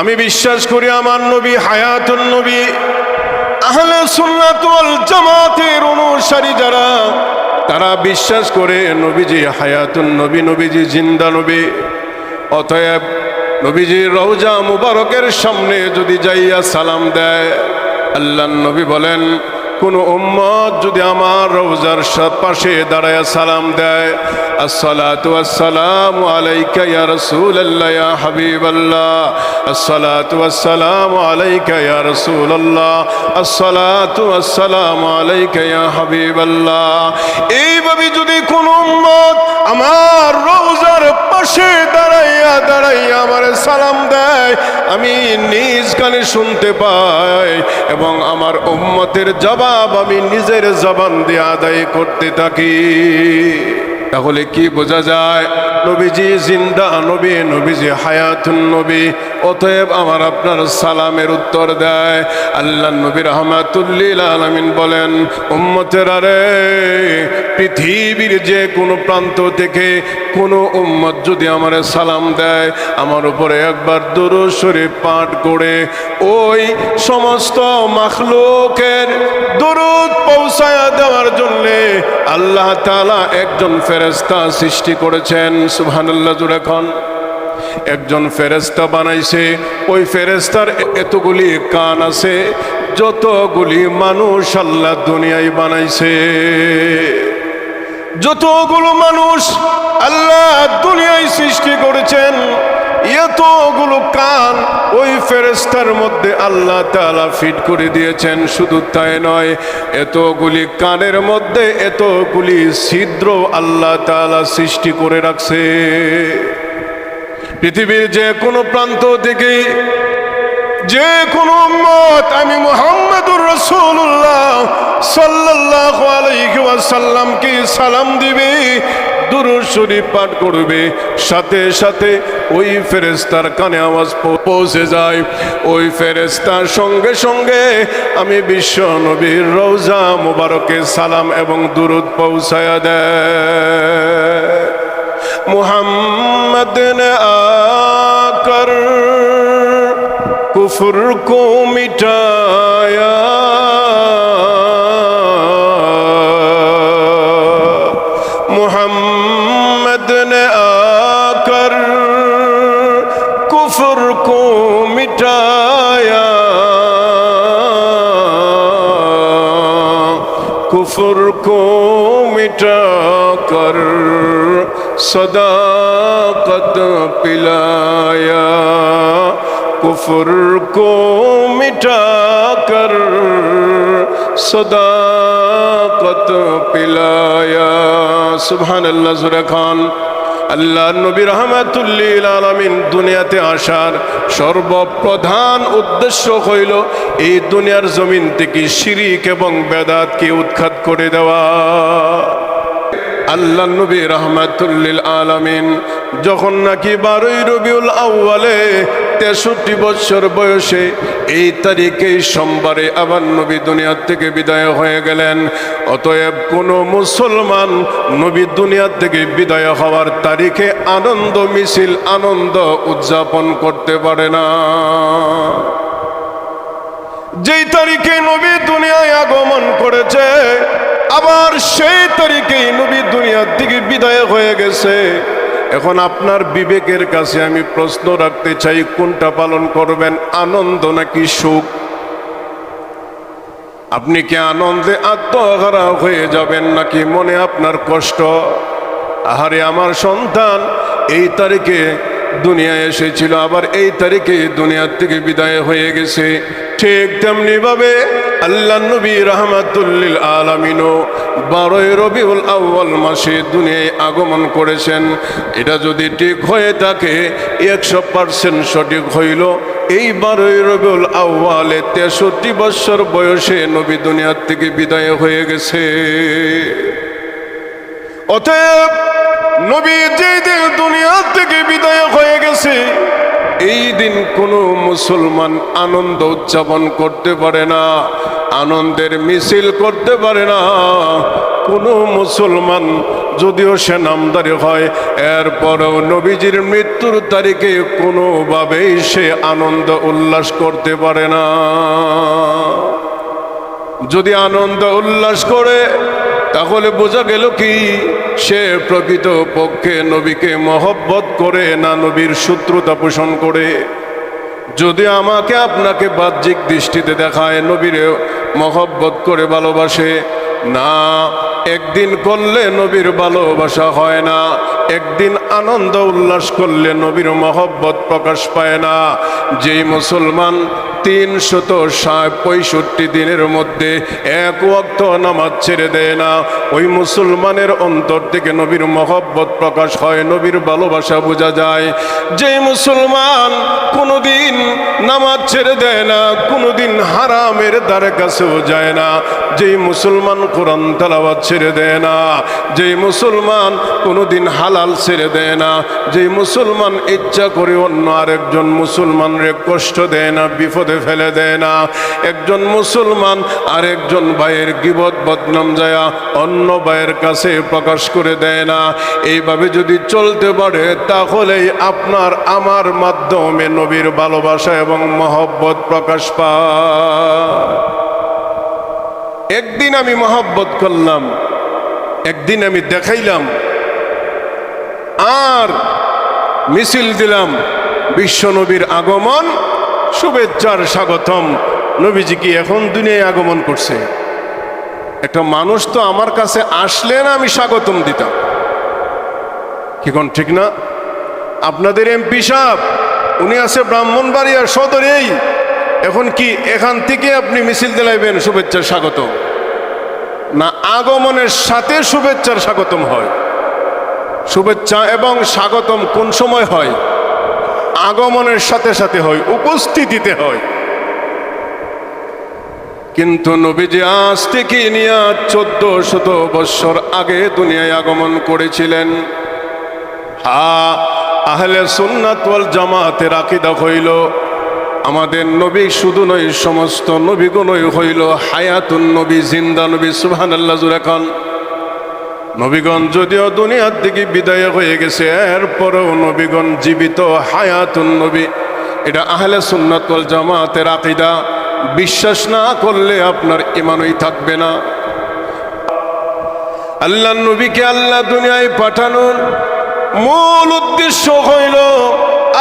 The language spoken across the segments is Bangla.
আমি বিশ্বাস করি আমার নবী হায়াতুল নবী, আহলে সুন্নাতুল জামাতের অনুসারী যারা, তারা বিশ্বাস করে নবীজি হায়াতুল নবী, নবীজি জিন্দা নবী। অতএব নবীজির রওজা মুবারকের সামনে যদি যাইয়া সালাম দেয় আল্লাহ নবী বলেন কোন উম্মত যদি আমার রোজার পাশে দাঁড়ায় সালাম দেয়, আসসালাতু আসসালামু আলাইকা ইয়া রাসূলুল্লাহ, ইয়া হাবিবাল্লাহ। আসসালাতু আসসালামু আলাইকা ইয়া রাসূলুল্লাহ। আসসালাতু আসসালামু আলাইকা ইয়া হাবিবাল্লাহ। এইভাবে যদি কোনো উম্মত সালাম দেয়, আমি নিজ কানে শুনতে পাই এবং আমার উম্মতের জবাব আমি নিজের জবান দিয়ে আদায় করতে থাকি। তাহলে কি বোঝা যায়? নবীজি জিন্দা, নবী, নবীজি হায়াতুন নবী। অতএব আমার আপনার সালামের উত্তর দেয়। আল্লাহ নবী রহমাতুল্লিল আলমিন বলেন, উম্মতের আরে, পৃথিবীর যে কোনো প্রান্ত থেকে কোনো উম্মত যদি আমার সালাম দেয়, আমার উপরে একবার দুরুদ শরীফ পাঠ করে ওই সমস্ত মাখলুকের দুরুদ পৌঁছায়া দেওয়ার জন্যে আল্লাহ তাআলা একজন ফেরেস্তা সৃষ্টি করেছেন। সুবহানাল্লাহ জুড়ে খান একজন ফেরেস্তা বানাইছে। ওই ফেরেস্তার এতগুলি কান আছে, যতগুলি মানুষ আল্লাহ দুনিয়ায় বানাইছে। যতগুলো মানুষ আল্লাহ দুনিয়ায় সৃষ্টি করেছেন এতগুলো কান ওই ফেরেস্তার মধ্যে আল্লাহ তাআলা ফিট করে দিয়েছেন, শুধু তাই নয়, এতগুলি কানের মধ্যে এতগুলি ছিদ্র আল্লাহ তাআলা সৃষ্টি করে রাখছে। পৃথিবীর যে কোনো প্রান্ত থেকে যে কোনো মত আমি মোহাম্মদুর রসুল্লাহ সাল্লাহ আলাইসাল্লামকে সালাম দিবে পাঠ করবে। সাথে সাথে ওই ফেরেস্তার কানে আওয়াজ পৌঁছে যায়। ওই ফেরেস্তার সঙ্গে সঙ্গে আমি বিশ্ব নবীর রোজা মুবারকে সালাম এবং দুরুদ পৌঁছায়া দেয়। মোহাম্মদ আকার মিটায়া कुफर को मिटा कर सदाकत पिलाया कुफर को मिटा कर सदाकत पिलाया सुबहान अल्लाह जुरा खान আল্লাহ নবী রহমাতুল্লিল আলমিন দুনিয়াতে আসার সর্বপ্রধান উদ্দেশ্য হইল এই দুনিয়ার জমিন থেকে শিরিক এবং বেদাতকে উৎখাত করে দেওয়া। আল্লাহ নবী রহমাতুল্লিল আলমিন যখন নাকি বারোই রবিউল আউ্বালে তেষট্টি বছর বয়সে, এই তারিখেই সোমবারে আবার নবী দুনিয়ার থেকে বিদায় হয়ে গেলেন। অতএব কোনো মুসলমান নবী দুনিয়ার থেকে বিদায় হওয়ার তারিখে আনন্দ, মিছিল, আনন্দ উদযাপন করতে পারে না। যেই তারিখে নবী দুনিয়ায় আগমন করেছে, আবার সেই তারিখেই নবী দুনিয়ার দিকে বিদায় হয়ে গেছে। এখন আপনার বিবেকের কাছে আমি প্রশ্ন রাখতে চাই, কোনটা পালন করবেন? আনন্দ নাকি সুখ? আপনি কি আনন্দে আত্মহারা হয়ে যাবেন নাকি মনে আপনার কষ্ট? আহারে, আমার সন্তান, এই তারিখে দুনিয়ায় এসেছিল, আবার এই তারিখে দুনিয়ার থেকে বিদায় হয়ে গেছে। ঠিক তেমনি ভাবে আল্লাহ নবী রহমাতুল্লিল আলমিনও বারোই রবিউল আউ্বাল মাসে দুনিয়ায় আগমন করেছেন। এটা যদি ঠিক হয়ে থাকে, একশো পার্সেন্ট সঠিক হইল। এই বারোই রবিউল আউ্বালে তেষট্টি বৎসর বয়সে নবী দুনিয়ার থেকে বিদায় হয়ে গেছে। অতএব নবী যেই দিন দুনিয়া থেকে বিদায় হয়ে গেছে, এই দিন কোনো মুসলমান আনন্দ উদযাপন করতে পারে না, আনন্দের মিছিল করতে পারে না। কোনো মুসলমান যদিও সে নামদারি হয়, এরপরেও নবীজির মৃত্যুর তারিখে কোনোভাবেই সে আনন্দ উল্লাস করতে পারে না। যদি আনন্দ উল্লাস করে তাহলে বোঝা গেল কি? সে প্রকৃত পক্ষে নবীকে মহব্বত করে না নবীর শত্রুতা পোষণ করে। যদি আমাকে আপনাকে বাহ্যিক দৃষ্টিতে দেখায়, নবীরে মহব্বত করে ভালোবাসে, না, একদিন করলে নবীর ভালোবাসা হয় না। একদিন আনন্দ উল্লাস করলে নবীর মহব্বত প্রকাশ পায় না। যেই মুসলমান তিন শত পঁয়ষট্টি দিনের মধ্যে এক ওয়াক্ত নামাজ ছেড়ে দেয় না, ওই মুসলমানের অন্তর থেকে নবীর মহব্বত প্রকাশ হয়, নবীর ভালোবাসা বোঝা যায়। যেই মুসলমান কোনোদিন নামাজ ছেড়ে দেয় না, কোনোদিন হারামের দ্বারে কাছেও যায় না। যেই মুসলমান কোরআন তালাবাদ ছেড়ে দেয় না, যেই মুসলমান কোনোদিন হালাল ছেড়ে দেয় না। যে মুসলমান ইচ্ছা করে অন্য আরেকজন মুসলমানরে কষ্ট দেয় না, বিপদে ফেলে দেয় না। একজন মুসলমান আরেকজন ভাইয়ের গিবত বদনাম যায় অন্য ভাইয়ের কাছে প্রকাশ করে দেয় না। এইভাবে যদি চলতে পারে, তাহলেই আপনার আমার মাধ্যমে নবীর ভালোবাসা এবং মহব্বত প্রকাশ পায়। একদিন আমি মহব্বত করলাম, একদিন আমি দেখাইলাম আর মিছিল দিলাম বিশ্ব নবীর আগমন, শুভেচ্ছার স্বাগতম। নবীজি কি এখন দুনিয়ায় আগমন করছে? একটা মানুষ তো আমার কাছে আসলে না আমি স্বাগতম দিতাম। কি কোন ঠিক না? আপনাদের এমপি সাহেব, উনি আছে ব্রাহ্মণবাড়িয়ার সদরেই। এখন কি এখান থেকে আপনি মিছিল দিলাইবেন, শুভেচ্ছার স্বাগতম? না আগমনের সাথে শুভেচ্ছার স্বাগতম হয়। শুভেচ্ছা এবং স্বাগতম কোন সময় হয়? আগমনের সাথে সাথে হয়, উপস্থিতিতে হয়। কিন্তু নবীজি আজ থেকে নিয়ে চোদ্দ শত বৎসর আগে দুনিয়ায় আগমন করেছিলেন। হা, আহলে সুন্নাত ওয়াল জামাতের আকিদা হইল, আমাদের নবী শুধু নয়, সমস্ত নবীগুণই হইল, হায়াতুন নবী, জিন্দা নবী সুবহান আল্লাহ জুরাখান নবীগণ যদিও দুনিয়ার দিকে বিদায় হয়ে গেছে, এরপরেও নবীগণ জীবিত হায়াতুন নবী। এটা আহলে সুন্নাত ওয়াল জামাতের আকিদা। বিশ্বাস না করলে আপনার ইমানই থাকবে না। আল্লাহ নবীকে আল্লাহ দুনিয়ায় পাঠানোর মূল উদ্দেশ্য হইল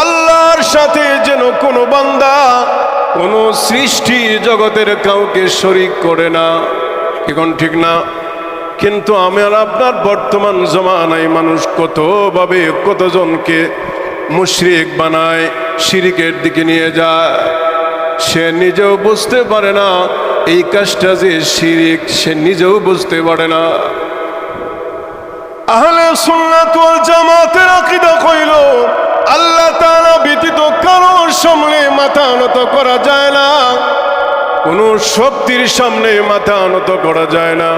আল্লাহর সাথে যেন কোনো বান্দা, কোনো সৃষ্টি জগতের কাউকে শরিক করে না। এখন ঠিক না? কিন্তু আমি আর আপনার বর্তমান জমানায় মানুষ কতভাবে কতজনকে মুশরিক বানায় শিরিকের দিকে নিয়ে যায় সে নিজেও বুঝতে পারে না। এই কাজটা যে শিরিক সে নিজেও বুঝতে পারে না। আহলে সুন্নাত ওয়াল জামাতের আকীদা কইল আল্লাহ তাআলা ব্যতীত কারোর সামনে মাথা নত করা যায় না। কোনো শক্তির সামনে মাথা নত করা যায় না।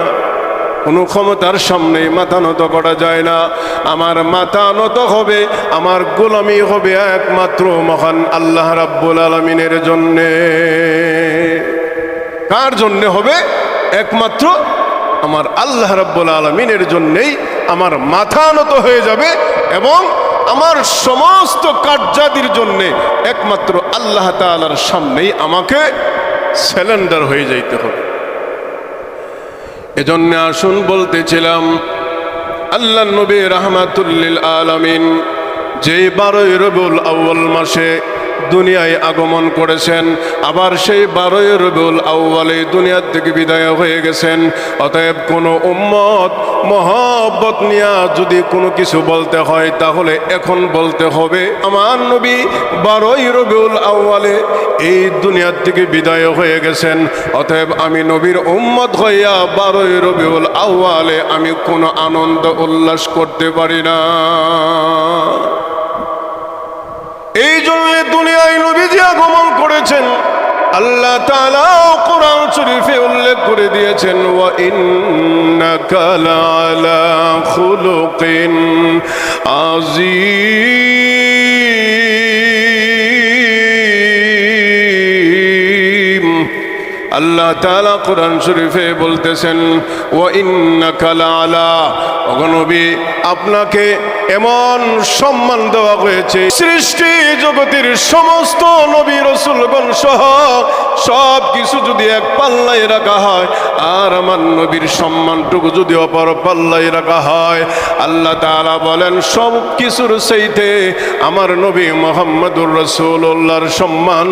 কোনো ক্ষমতার সামনে মাথা নত করা যায় না। আমার মাথা নত হবে, আমার গোলামি হবে একমাত্র মহান আল্লাহ রাব্বুল আলমিনের জন্যে। কার জন্যে হবে? একমাত্র আমার আল্লাহ রাব্বুল আলমিনের জন্যেই আমার মাথা নত হয়ে যাবে এবং আমার সমস্ত কার্যাদির জন্যে একমাত্র আল্লাহ তালার সামনেই আমাকে স্যালেন্ডার হয়ে যাইতে হবে। এজন্য আসুন বলতেছিলাম আল্লাহ নবী রহমাতুল্লিল আলমিন যে বারোই রবুল আউ্বল মাসে দুনিয়ায় আগমন করেছেন। আবার সেই বারোই রবিউল আউ্বালে দুনিয়ার থেকে বিদায় হয়ে গেছেন। অতএব কোনো উম্মত মহব্বত নিয়া যদি কোনো কিছু বলতে হয়, তাহলে এখন বলতে হবে, আমার নবী বারোই রবিউল আউ্বালে এই দুনিয়ার থেকে বিদায় হয়ে গেছেন। অতএব আমি নবীর উম্মত হইয়া বারোই রবিউল আউ্বালে আমি কোনো আনন্দ উল্লাস করতে পারি না। এই জন্য দুনিয়ায় নবীজি আগমন করেছেন। আল্লাহ তাআলা কোরআন শরীফে উল্লেখ করে দিয়েছেন, ওয়া ইন্নাকা লাআলা খুলুকিন আযীম। আল্লাহ তাআলা কোরআন শরীফে বলতেছেন ও ইন্নাকালা অগনবী আপনাকে এমন সম্মান দেওয়া হয়েছে, সৃষ্টি জগতের সমস্ত নবী রসুলগণ সহ সব কিছু যদি এক পাল্লায় রাখা হয়, আর আমার নবীর সম্মানটুকু যদি অপর পাল্লায় রাখা হয়, আল্লাহ তাআলা বলেন, সব কিছুর সেইতে আমার নবী মোহাম্মদুর রসুল্লাহর সম্মান,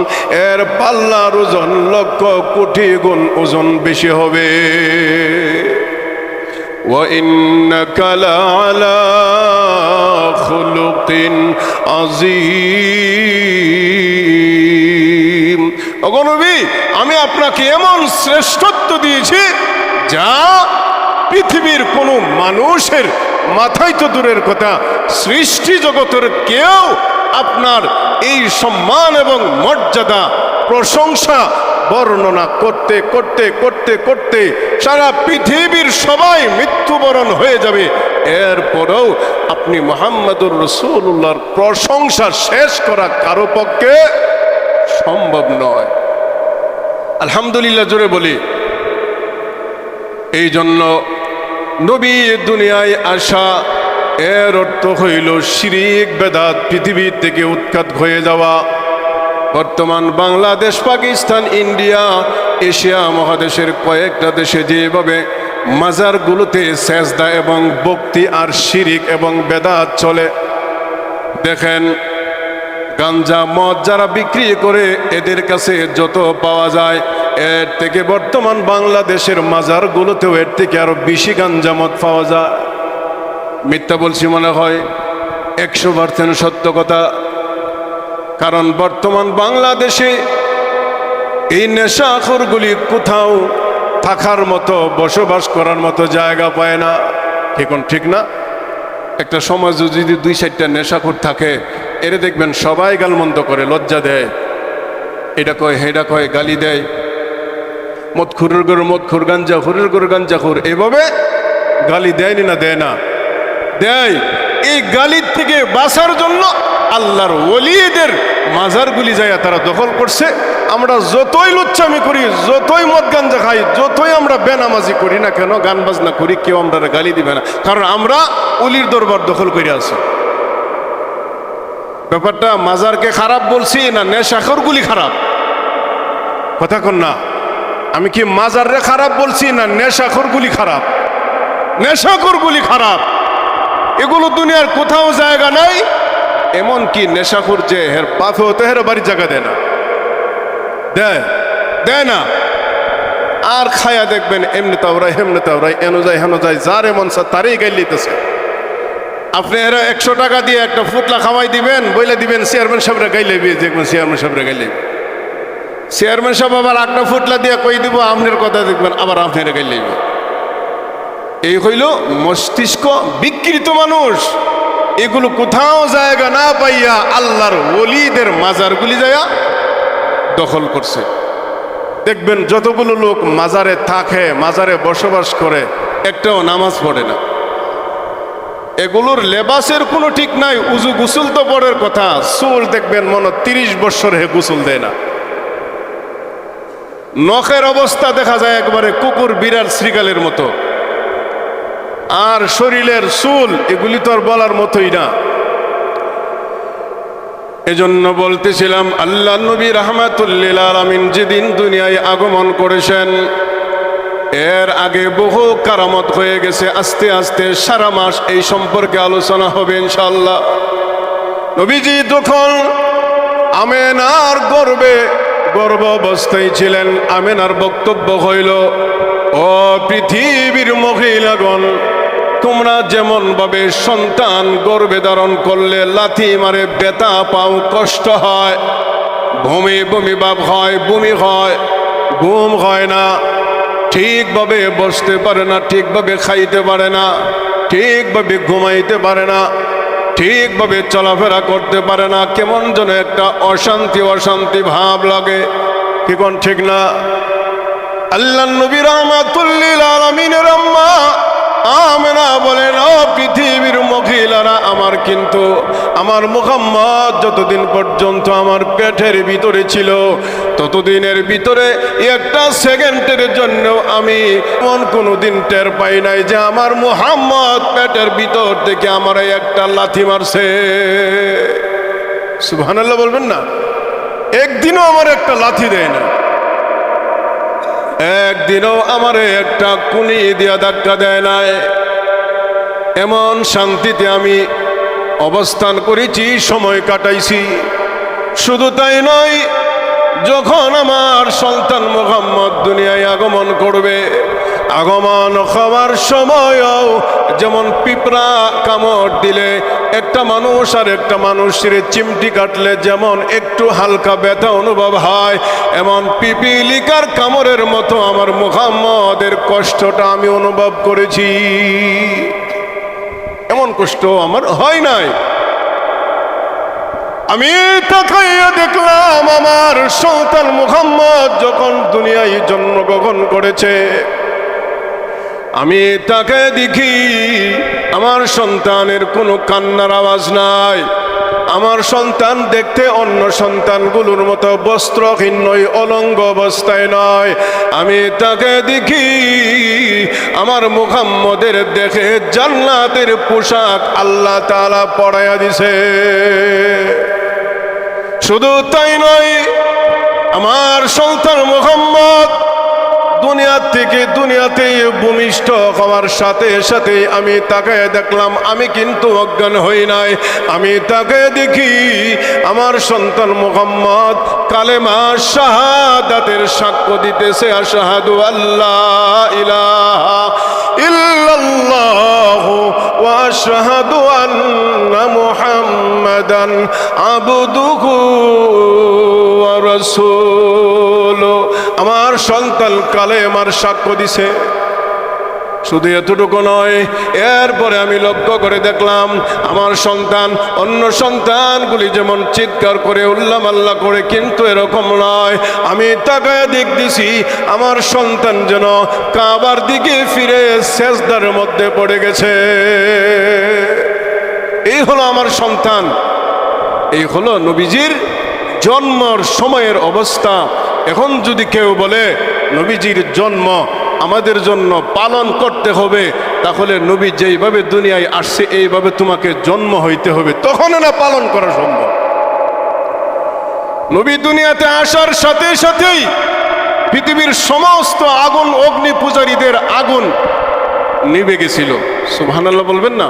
এর পাল্লার ওজন লক্ষ কোটি গুণ ওজন বেশি হবে وإنك لعلى خلق عظيم অগনবী আমি আপনাকে এমন শ্রেষ্ঠত্ব দিয়েছি যা পৃথিবীর কোনো মানুষের মাথায় তো দূরের কথা সৃষ্টি জগতের কেউ আপনার এই সম্মান এবং মর্যাদা প্রশংসা বর্ণনা করতে করতে করতে করতে সারা পৃথিবীর সবাই মৃত্যুবরণ হয়ে যাবে। এরপরেও আপনি মোহাম্মদুর রসুল্লাহর প্রশংসা শেষ করা কারও পক্ষে সম্ভব নয়। আলহামদুলিল্লাহ জোরে বলি। এই জন্য নবী দুনিয়ায় আসা, এর অর্থ হইল শিরিক বেদাত পৃথিবীর থেকে উৎখাত হয়ে যাওয়া। বর্তমান বাংলাদেশ, পাকিস্তান, ইন্ডিয়া, এশিয়া মহাদেশের কয়েকটা দেশে যেভাবে মাজারগুলোতে সেজদা এবং ভক্তি আর শিরিক এবং বেদাত চলে, দেখেন গাঞ্জা, মদ যারা বিক্রি করে এদের কাছে যত পাওয়া যায়, এর থেকে বর্তমান বাংলাদেশের মাজারগুলোতেও এর থেকে আরও বেশি গাঞ্জা, মদ পাওয়া যায়। মিথ্যা বলছি মনে হয়, একশো পার্সেন্ট সত্য কথা। কারণ বর্তমান বাংলাদেশে এই নেশাখরগুলি কোথাও থাকার মতো, বসবাস করার মতো জায়গা পায় না। এখন ঠিক না? একটা সমাজ যদি দুই চারটা নেশাখোর থাকে, এরে দেখবেন সবাই গালমন্দ করে, লজ্জা দেয়। এটা কয় হেটা কয়, গালি দেয়। মদ খুরের গরু মদ খুর গাঞ্জা, খুরের গরু গাঞ্জা খুর, এভাবে গালি দেয়নি না, দেয় না। দেয়। এই গালির থেকে বাঁচার জন্য আল্লাহর ওলিদের মাজারগুলি যায় তারা দখল করছে। আমরা যতই লুচ্চামি করি, যতই মদ গাঞ্জা খাই, যতই আমরা বেনামাজি করি না কেন গান বাজনা করি, কেউ আমরা গালি দিবে না। কারণ আমরা অলির দরবার দখল করে আছি। ব্যাপারটা, মাজারকে খারাপ বলছি না, নেশাখরগুলি খারাপ? কথা কন না। আমি কি মাজাররে খারাপ বলছি না, নেশাখরগুলি খারাপ? নেশাখরগুলি খারাপ। এগুলো দুনিয়ার কোথাও জায়গা নাই। এমন কি নেশাখুর যে হের পাফে হতে হের জায়গা দেয় না। দেয় দেয় না। আর খায়া দেখবেন এমনি তাওরাই হেমনি তাওরাই এনো যায়, হেন যায়, যার এমন সা তারই গাইল লিতেছে। আপনি এরা একশো টাকা দিয়ে একটা ফুটলা খাওয়াই দিবেন, বইলে দিবেন, চেয়ারম্যান সাহেবরা গাইলে বিয়ে দেখবেন চেয়ারম্যান সাহেবরা গাইলে চেয়ারম্যান সাহেব আবার একটা ফুটলা দিয়ে কই দিব আপনার কথা দেখবেন, আবার আপনার গাইলে এই হইল মস্তিষ্ক বিকৃত মানুষ। এগুলো কোথাও জায়গা না পাইয়া আল্লাহর ওলিদের মাজারগুলি যায়া দখল করছে। দেখবেন যতগুলো লোক মাজারে থাকে, মাজারে বসবাস করে, একটাও নামাজ পড়ে না। এগুলোর লেবাসের কোনো ঠিক নাই, উজু গুসুল তো পরের কথা, চুল দেখবেন মনে তিরিশ বছর হে গুসুল দেয় না। নখের অবস্থা দেখা যায় একবারে কুকুর, বিড়াল শ্রীকালের মতো। আর শরীরের চুল, এগুলি তো আর বলার মতোই না। এজন্য বলতেছিলাম, আল্লাহ নবী রহমাতুল্লিল আলমিন যেদিন দুনিয়ায় আগমন করেছেন, এর আগে বহু কারামত হয়ে গেছে, আস্তে আস্তে সারা মাস এই সম্পর্কে আলোচনা হবে ইনশাল্লাহ নবীজি তখন আমেনার গর্বে, গর্ব অবস্থায় ছিলেন, আমেনার বক্তব্য হইল, ও পৃথিবীর মহিলাগণ তোমরা যেমন ভাবে সন্তান গর্বে ধারণ করলে লাথি মারে বেতা পাও, কষ্ট হয়। ভূমি বমি ভাব হয়, বমি হয়, ঘুম হয় না। ঠিকভাবে বসতে পারে না ঠিকভাবে খাইতে পারে না ঠিকভাবে ঘুমাইতে পারে না ঠিকভাবে চলাফেরা করতে পারে না। কেমন যেন একটা অশান্তি অশান্তি ভাব লাগে। কি কোন ঠিক না? আল্লাহ নবী রহমাতুল্লিল আলমিনের আম্মা আমেনা বলেন ও পৃথিবীর মহিলারা আমার কিন্তু, আমার মুহাম্মদ যতদিন পর্যন্ত আমার পেটের ভিতরে ছিল, ততদিনের ভিতরে একটা সেকেন্ডের জন্য আমি এমন কোনো দিন টের পাই নাই যে আমার মুহাম্মদ পেটের ভিতর থেকে আমার একটা লাথি মারছে। সুবহানাল্লাহ বলবেন না। একদিনও আমার একটা লাথি দেয় না একদিনও আমারে একটা কুনি দিয়া ধাক্কা দেয় নাই। এমন শান্তিতে আমি অবস্থান করেছি, সময় কাটাইছি। শুধু তাই নয়, যখন আমার সন্তান মোহাম্মদ দুনিয়ায় আগমন করবে, আগমন হওয়ার সময়ও যেমন পিঁপড়া কামড় দিলে একটা মানুষ আর একটা মানুষের চিমটি কাটলে যেমন একটু হালকা ব্যথা অনুভব হয়, এমন পিপিলিকার কামড়ের মতো আমার মুহাম্মদের কষ্টটা আমি অনুভব করেছি। এমন কষ্ট আমার হয় নাই। আমি তাকাইয়া দেখলাম আমার সন্তান মুহাম্মদ যখন দুনিয়ায় জন্মগ্রহণ করেছে। আমি তাকে দেখি আমার সন্তানের কোনো কান্নার আওয়াজ নাই। আমার সন্তান দেখতে অন্য সন্তানগুলোর মতো বস্ত্রহীন নয়, অলঙ্গ অবস্থায় নয়। আমি তাকে দেখি আমার মুহাম্মদের দেখে জান্নাতের পোশাক আল্লাহ তাআলা পড়াইয়া দিছে। শুধু তাই নয়, আমার সন্তান মোহাম্মদ দুনিয়া থেকে দুনিয়াতে ভূমিষ্ঠ হওয়ার সাথে সাথে আমি তাকে দেখলাম, আমি কিন্তু অজ্ঞান হই নাই। আমি তাকে দেখি আমার সন্তান মোহাম্মদ কালেমা শাহাদাতের সাক্ষ্য দিতেছে, আশাহাদু আল্লাহ ইলাহা ইল্লাল্লাহ ওয়া আশহাদু আন্না মুহাম্মাদান আবদুহু। আমার সন্তান কালে আমার সাক্ষ্য দিছে। শুধু এতটুকু নয়, এরপরে আমি লক্ষ্য করে দেখলাম, আমার সন্তান অন্য সন্তানগুলি যেমন চিৎকার করে উল্লাম আল্লাহ করে, কিন্তু এরকম নয়। আমি তাকায় দিক দিছি আমার সন্তান যেন কাবার দিকে ফিরে শেষদার মধ্যে পড়ে গেছে। এই হলো আমার সন্তান। এই হলো নবীজির জন্মর সময়ের অবস্থা। এখন যদি কেউ বলে, নবীজির জন্ম আমাদের জন্য পালন করতে হবে, তাহলে নবী যেইভাবে দুনিয়ায় আসছে, এইভাবে তোমাকে জন্ম হইতে হবে। তখন না পালন করা সম্ভব। নবী দুনিয়াতে আসার সাথে সাথেই পৃথিবীর সমস্ত আগুন, অগ্নি পূজারীদের আগুন নিভে গেছিল। সুবহানাল্লাহ বলবেন না?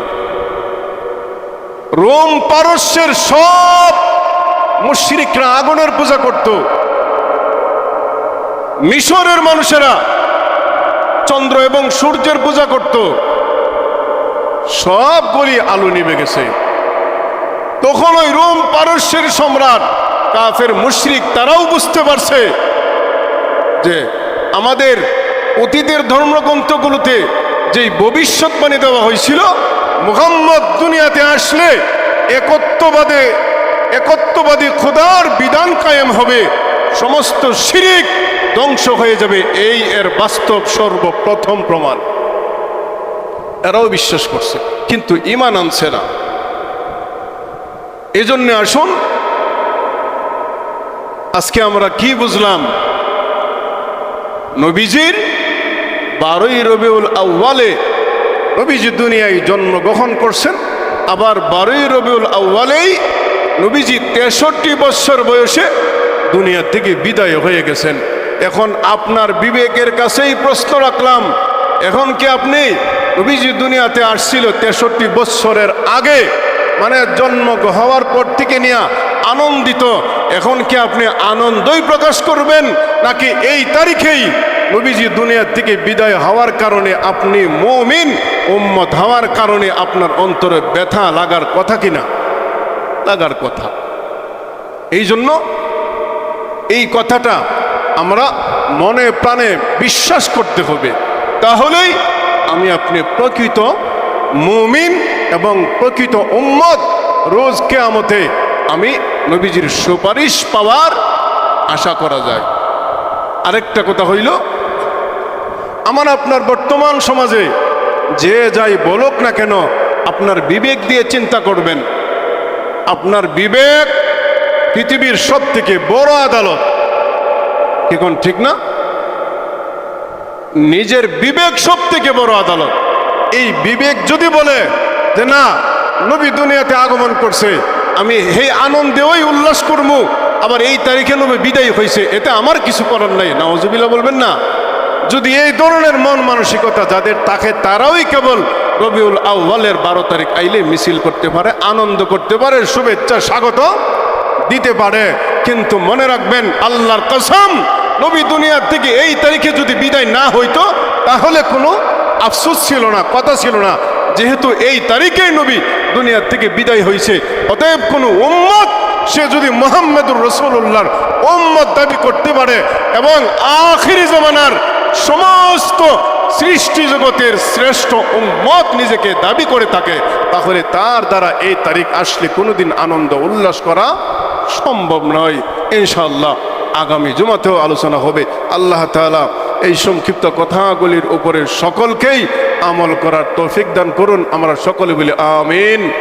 রোম পারস্যের সব মুশরিকরা আগুনের পূজা করত। মিশরের মানুষেরা চন্দ্র এবং সূর্যের পূজা করত। সবগুলি আলো নিভে গেছে। তখন ওই রোম পারস্যের সম্রাট, কাফের মুশরিক তারাও বুঝতে পারছে যে আমাদের অতীতের ধর্মগ্রন্থগুলোতে যেই ভবিষ্যৎবাণী দেওয়া হয়েছিল, মুহাম্মদ দুনিয়াতে আসলে একত্ববাদে একত্ববাদী খোদার বিধান কায়েম হবে। সমস্ত শিরিক ধ্বংস হয়ে যাবে। এই এর বাস্তব সর্বপ্রথম প্রমাণ। এরাও বিশ্বাস করছে, কিন্তু ইমান আনছে না। এজন্য আসুন, আজকে আমরা কি বুঝলাম? নবীজির বারোই রবিউল আউ্বালে নবীজি দুনিয়ায় জন্মগ্রহণ করছেন, আবার বারোই রবিউল আউ্বালেই নবীজি তেষট্টি বছর বয়সে দুনিয়া থেকে বিদায় হয়ে গেছেন। এখন আপনার বিবেকের কাছেই প্রশ্ন রাখলাম, এখন কি আপনি নবীজি দুনিয়াতে আসছিল তেষট্টি বৎসরের আগে? মানে জন্ম হওয়ার পর থেকে নিয়ে আনন্দিত, এখন কি আপনি আনন্দই প্রকাশ করবেন? নাকি এই তারিখেই নবীজি দুনিয়ার থেকে বিদায় হওয়ার কারণে আপনি মমিন, উম্মত হওয়ার কারণে আপনার অন্তরে ব্যথা লাগার কথা কিনা? লাগার কথা। এই জন্য এই কথাটা আমরা মনে প্রাণে বিশ্বাস করতে হবে। তাহলেই আমি আপনি প্রকৃত মুমিন এবং প্রকৃত উম্মত রোজ কেয়ামতে আমি নবীজির সুপারিশ পাওয়ার আশা করা যায়। আরেকটা কথা হইল, আমার আপনার বর্তমান সমাজে যে যাই বলুক না কেন, আপনার বিবেক দিয়ে চিন্তা করবেন। আপনার বিবেক পৃথিবীর সব থেকে বড় আদালত। কোন ঠিক না? নিজের বিবেক সব থেকে বড় আদালত। এই বিবেক যদি বলে যে না, নবী দুনিয়াতে আগমন করছে, আমি হে আনন্দে ওই উল্লাস করব আবার এই তারিখে নবী বিদায় হয়েছে এতে আমার কিছু করার নাই। নওয়াজুবিল্লাহ বলবেন না। যদি এই ধরনের মন মানসিকতা যাদের থাকে, তারাই কেবল রবিউল আউ্বালের বারো তারিখ আইলে মিছিল করতে পারে, আনন্দ করতে পারে, শুভেচ্ছা, স্বাগত দিতে পারে। কিন্তু মনে রাখবেন, আল্লাহর কসম, নবী দুনিয়ার থেকে এই তারিখে যদি বিদায় না হইতো, তাহলে কোনো আফসোস ছিল না, কথা ছিল না। যেহেতু এই তারিখেই নবী দুনিয়ার থেকে বিদায় হয়েছে অতএব কোনো উম্মত, সে যদি মোহাম্মদুর রসুল্লাহর উম্মত দাবি করতে পারে, এবং আখিরি জমানার সমস্ত সৃষ্টি জগতের শ্রেষ্ঠ উম্মত নিজেকে দাবি করে থাকে, তাহলে তার দ্বারা এই তারিখ আসলে কোনোদিন আনন্দ উল্লাস করা সম্ভব নয়। ইনশাল্লাহ আগামী জুমাতেও আলোচনা হবে। আল্লাহ তাআলা এই সংক্ষিপ্ত কথাগুলির উপরে সকলকেই আমল করার তৌফিক দান করুন। আমরা সকলে বলি আমিন।